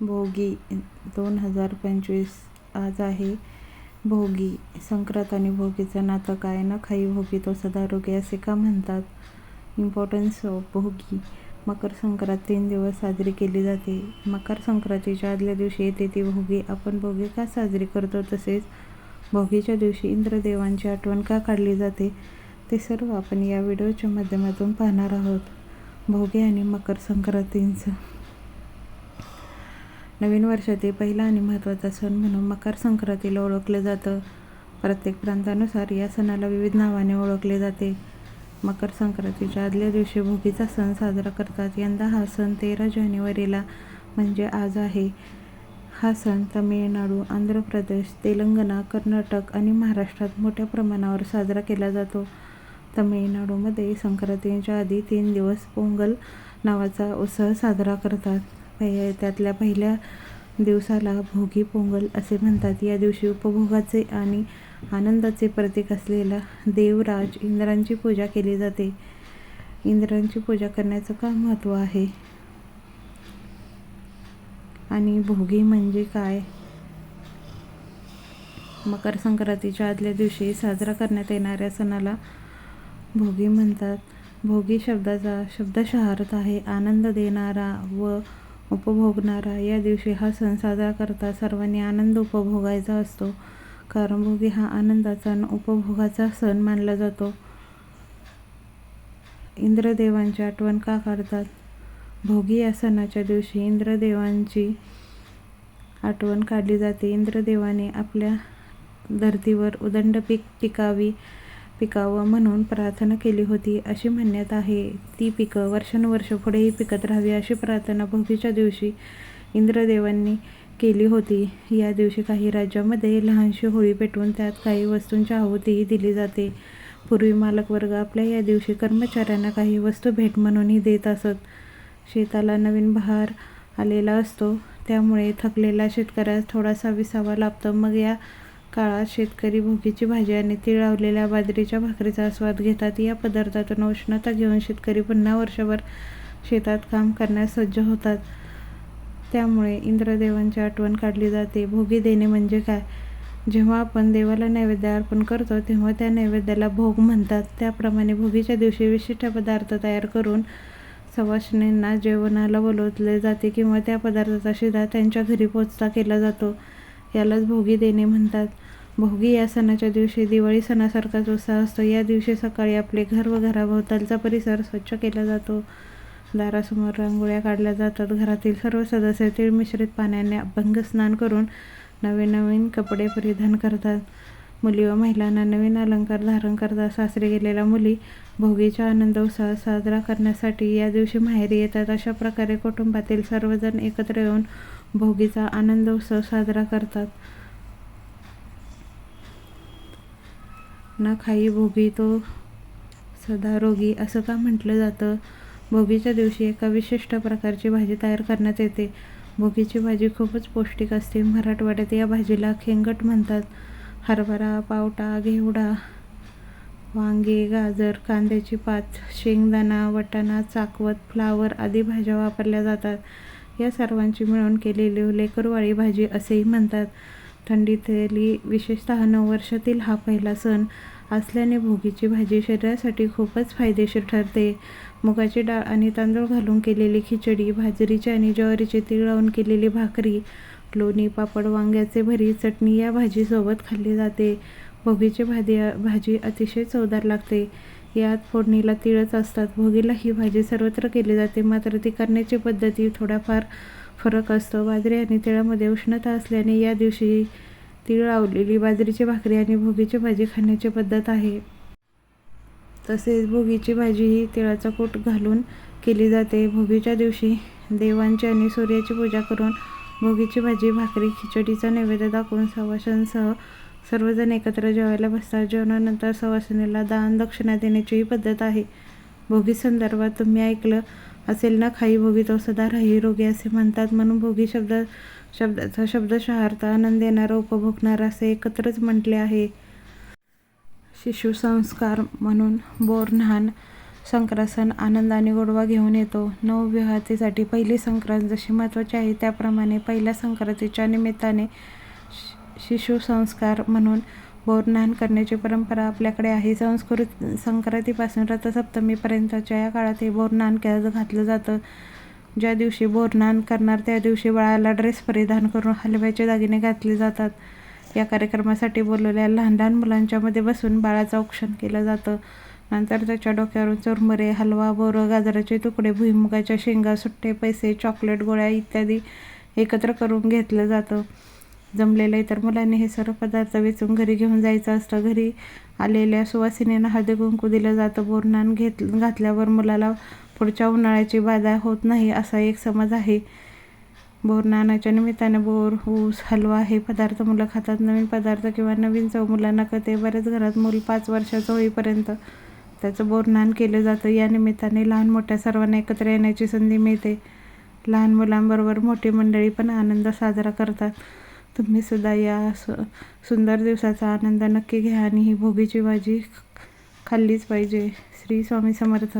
भोगी दोन हजार पंचवीस. आज आहे भोगी. संक्रांत आणि भोगीचं नातं काय न खाई भोगी तो सदा रोगी असे का म्हणतात? Importance of Bhogi. मकर संक्रांत तीन दिवस साजरी केली जाते. मकर संक्रांतीच्या आदल्या दिवशी येते ती भोगी. आपण भोगी का साजरी करतो तसेच भोगीच्या दिवशी इंद्रदेवांची आठवण का काढली जाते? ते सर्व आपण या व्हिडिओच्या माध्यमातून पाहणार आहोत. भोगी आणि मकर संक्रांतींचं. नवीन वर्षातील पहिला आणि महत्त्वाचा सण म्हणून मकर संक्रांतीला ओळखलं जातं. प्रत्येक प्रांतानुसार या सणाला विविध नावाने ओळखले जाते. मकर संक्रांतीच्या आदल्या दिवशी भोगीचा सण साजरा करतात. यंदा हा सण तेरा जानेवारीला म्हणजे आज आहे. हा सण तमिळनाडू आंध्र प्रदेश तेलंगणा कर्नाटक आणि महाराष्ट्रात मोठ्या प्रमाणावर साजरा केला जातो. तमिळनाडूमध्ये संक्रांतीच्या आधी तीन दिवस पोंगल नावाचा उत्सव साजरा करतात. पहि त्यातल्या पहिल्या दिवसाला भोगी पोंगल असे म्हणतात. या दिवशी उपभोगाचे आणि आनंदाचे प्रतीक असलेला देवराज इंद्रांची पूजा केली जाते. इंद्रांची पूजा करण्याचं का महत्त्व आहे? आणि भोगी म्हणजे काय? मकर संक्रांतीच्या आदल्या दिवशी साजरा करण्यात येणाऱ्या सणाला भोगी म्हणतात. भोगी शब्दाचा शब्दशः अर्थ आहे. आनंद देणारा व उपभोगणारा. या दिवशी हा सण साजरा करता सर्वांनी आनंद उपभोगायचा असतो. कारण भोगी हा आनंदाचा आणि उपभोगाचा सण मानला जातो. इंद्रदेवांची आठवण का काढतात? भोगी या सणाच्या दिवशी इंद्रदेवांची आठवण काढली जाते. इंद्रदेवाने आपल्या धर्तीवर उदंड पीक टिकावी. पिकावं म्हणून प्रार्थना केली होती अशी म्हणण्यात आहे. ती पिकं वर्षानुवर्ष पुढेही पिकत राहावी अशी प्रार्थना भोगीच्या दिवशी इंद्रदेवांनी केली होती. या दिवशी काही राज्यामध्ये लहानशी होळी पेटवून त्यात काही वस्तूंच्या आहुतीही दिली जाते. पूर्वी मालकवर्ग आपल्या या दिवशी कर्मचाऱ्यांना काही वस्तू भेट म्हणूनही देत असत. शेताला नवीन बहार आलेला असतो. त्यामुळे थकलेला शेतकऱ्यास थोडासा विसावा लाभतो. मग या काळात शेतकरी भोगीची भाजी आणि तीळ लावलेल्या बाजरीच्या भाकरीचा आस्वाद घेतात. या पदार्थातून उष्णता घेऊन शेतकरी पुन्हा वर्षभर शेतात काम करण्यास सज्ज होतात. त्यामुळे इंद्रदेवांची आठवण काढली जाते. भोगी देणे म्हणजे काय? जेव्हा आपण देवाला नैवेद्य अर्पण करतो तेव्हा त्या नैवेद्याला भोग म्हणतात. त्याप्रमाणे भोगीच्या दिवशी विशिष्ट पदार्थ तयार करून सवाशिणींना जेवणाला बोलवले जाते किंवा त्या पदार्थाचा शिधा त्यांच्या घरी पोचता केला जातो. यालाच भोगी देणे म्हणतात. भोगी या सणाच्या दिवशी दिवाळी सणासारखाच उत्साह असतो या दिवशी सकाळी आपले घर व घराभोवतालचा परिसर स्वच्छ केला जातो. दारासमोर रांगोळ्या काढल्या जातात. घरातील सर्व सदस्य तीळ मिश्रित पाण्याने अभंग स्नान करून नवीन नवीन कपडे परिधान करतात. मुली व महिलांना नवीन अलंकार धारण करतात. सासरी गेलेल्या मुली भोगीचा आनंद उत्साह साजरा करण्यासाठी या दिवशी माहेरी येतात. अशा प्रकारे कुटुंबातील सर्वजण एकत्र येऊन भोगीचा आनंद उत्सव साजरा करतात. ना खाई भोगी तो सदा रोगी असं का म्हटलं जातं? भोगीच्या दिवशी एका विशिष्ट प्रकारची भाजी तयार करण्यात येते. भोगीची भाजी खूपच पौष्टिक असते. मराठवाड्यात या भाजीला खेंगट म्हणतात. हरभरा पावटा घेवडा वांगे गाजर कांद्याची पात शेंगदाणा वटाणा चाकवत फ्लावर आदी भाज्या वापरल्या जातात. या सर्वांची मिळून केलेली लेकरवाळी भाजी असेही म्हणतात. थंडीतली विशेषतः नऊ वर्षातील हा पहिला सण असल्याने भोगीची भाजी शरीरासाठी खूपच फायदेशीर ठरते. मुगाची डाळ आणि तांदूळ घालून केलेली खिचडी बाजरीची आणि ज्वारीची तीळ लावून केलेली भाकरी लोणी पापड वांग्याचे भरी चटणी या भाजीसोबत खाल्ली जाते. भोगीची भाजी भाजी अतिशय चवदार लागते. यात फोडणीला तिळच असतात. भोगीला ही भाजी सर्वत्र केली जाते. मात्र ती करण्याची पद्धती थोडाफार फरक असतो. बाजरी आणि तिळामध्ये उष्णता असल्याने या दिवशी तीळ लावलेली बाजरीची भाकरी आणि भोगीची भाजी खाण्याची पद्धत आहे. तसेच भोगीची भाजी ही तिळाचा कूट घालून केली जाते. भोगीच्या दिवशी देवांची आणि सूर्याची पूजा करून भोगीची भाजी भाकरी खिचडीचा नैवेद्य दाखवून सवाशांसह सर्वजण एकत्र जेवायला बसतात. जेवणानंतर सवासिनीला दान दक्षिणा देण्याची ही पद्धत आहे. भोगी संदर्भात तुम्ही ऐकलं असेल ना खाई भोगी तो सदा राही रोगी असे म्हणतात. म्हणून भोगी शब्द शब्दाचा शब्दशः अर्थ आनंद देणारा उपभोगणारा असे एकत्रच म्हटले आहे. शिशुसंस्कार म्हणून बोरन्हाण संक्रांत संक्रासन आनंद आणि गोडवा घेऊन येतो. नवविवाहतेसाठी पहिली संक्रांत जशी महत्त्वाची आहे त्याप्रमाणे पहिल्या संक्रांतीच्या निमित्ताने शिशुसंस्कार म्हणून बोरनान करण्याची परंपरा आपल्याकडे आहे. संस्कृत संक्रांतीपासून रथसप्तमीपर्यंतच्या या काळात हे बोरनान केलं घातलं जातं. ज्या दिवशी बोरनान करणार त्या दिवशी बाळाला ड्रेस परिधान करून हलव्याचे दागिने घातले जातात. या कार्यक्रमासाठी बोलवलेल्या लहान लहान मुलांच्यामध्ये बसून बाळाचं औक्षण केलं जातं. नंतर त्याच्या डोक्यावरून चुरमुरे हलवा बोरं गाजराचे तुकडे भुईमुगाच्या शेंगा सुट्टे पैसे चॉकलेट गोळ्या इत्यादी एकत्र करून घेतलं जातं. जमलेलं आहे. तर मुलांनी हे सर्व पदार्थ वेचून घरी घेऊन जायचं असतं. घरी आलेल्या सुवासिनीनं हळदी कुंकू दिलं जातं. बोरनान घेत घातल्यावर मुलाला पुढच्या उन्हाळ्याची बाधा होत नाही असा एक समज आहे. बोरनानाच्या निमित्ताने बोर ऊस हलवा हे पदार्थ मुलं खातात. नवीन पदार्थ किंवा नवीन चव मुलांना कळते. बऱ्याच घरात मूल पाच वर्षाचं होईपर्यंत त्याचं बोरनान केलं जातं. या निमित्ताने लहान मोठ्या सर्वांना एकत्र येण्याची संधी मिळते. लहान मुलांबरोबर मोठी मंडळी पण आनंद साजरा करतात. तुम्ही सुद्धा या सु सुंदर दिवसाचा आनंद नक्की घ्या आणि ही भोगीची भाजी खाल्लीच पाहिजे. श्री स्वामी समर्थ.